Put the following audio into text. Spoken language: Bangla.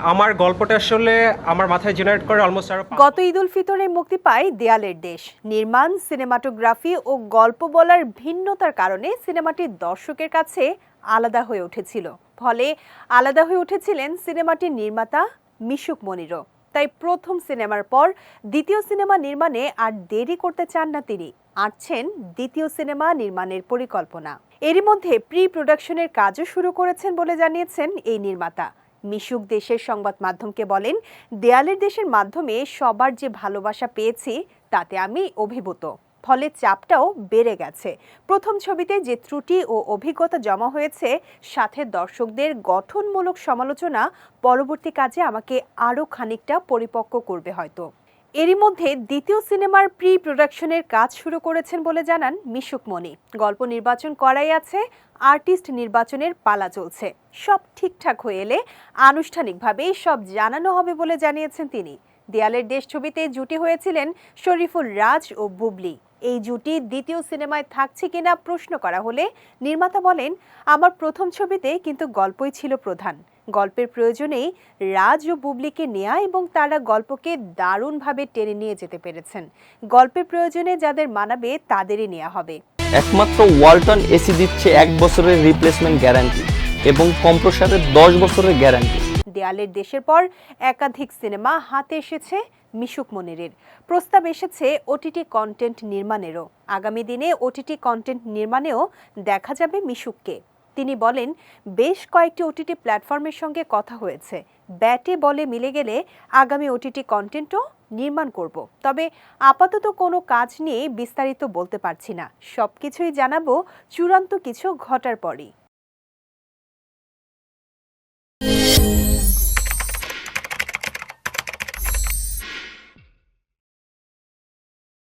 আমার গল্পটা আসলে আমার মাথায় জেনারেট করে অলমোস্ট আরও গত ঈদ উল ফিতরে মুক্তি পায় দেয়ালের দেশ। নির্মাণ, সিনেমাটোগ্রাফি ও গল্প বলার ভিন্নতার কারণে সিনেমাটি দর্শকের কাছে আলাদা হয়ে উঠেছিল। ফলে আলাদা হয়ে উঠেছিলেন সিনেমাটির নির্মাতা মিশুক মনিরও। তাই প্রথম সিনেমার পর দ্বিতীয় সিনেমা নির্মাণে আর দেরি করতে চান না তিনি। আঁটছেন দ্বিতীয় সিনেমা নির্মাণের পরিকল্পনা। এরই মধ্যে প্রি প্রোডাকশনের কাজও শুরু করেছেন বলে জানিয়েছেন এই নির্মাতা। মিশুক দেশের সংবাদ মাধ্যমকে বলেন, দেয়ালের দেশের মাধ্যমে সবার যে ভালোবাসা পেয়েছি, তাতে আমি অভিভূত। ফলে চাপটাও বেড়ে গেছে। প্রথম ছবিতে যে ত্রুটি ও অভিজ্ঞতা জমা হয়েছে, সাথে দর্শকদের গঠনমূলক সমালোচনা পরবর্তী কাজে আমাকে আরও খানিকটা পরিপক্ক করবে হয়তো। এরই মধ্যে দ্বিতীয় সিনেমার প্রি প্রোডাকশনের কাজ শুরু করেছেন বলে জানান মিশুক মনি গল্প নির্বাচন করাই আছে, আর্টিস্ট নির্বাচনের পালা চলছে। সব ঠিকঠাক হয়ে এলে আনুষ্ঠানিকভাবে সব জানানো হবে বলে জানিয়েছেন তিনি। দেয়ালের দেশ ছবিতে জুটি হয়েছিলেন শরীফুল রাজ ও বুবলি। এই জুটি দ্বিতীয় সিনেমায় থাকছে কিনা প্রশ্ন করা হলে নির্মাতা বলেন, আমার প্রথম ছবিতে কিন্তু গল্পই ছিল প্রধান। গল্পের প্রয়োজনেই রাজ ও বুবলিকে নেয়া এবং তারা গল্পকে দারুণভাবে টেনে নিয়ে যেতে পেরেছেন। গল্পের প্রয়োজনে যাদের মানাবে তাদেরই নেওয়া হবে। একমাত্র ওয়ালটন এসি দিচ্ছে এক বছরের রিপ্লেসমেন্ট গ্যারান্টি এবং কম্প্রসারের দশ বছরের গ্যারান্টি দেয়ালের দেশের পর একাধিক সিনেমা হাতে এসেছে মিশুক মনিরের। প্রস্তাব এসেছে ওটিটি কন্টেন্ট নির্মাণেরও। আগামী দিনে ওটিটি কন্টেন্ট নির্মাণেও দেখা যাবে মিশুককে। তিনি বলেন, বেশ কয়েকটি ওটিটি প্ল্যাটফর্মের সঙ্গে কথা হয়েছে। ব্যাটে বলে মিলে গেলে আগামী ওটিটি কন্টেন্টও নির্মাণ করব। তবে আপাতত কোনো কাজ নিয়ে বিস্তারিত বলতে পারছি না। সব কিছুই জানাব চূড়ান্ত কিছু ঘটার পরই।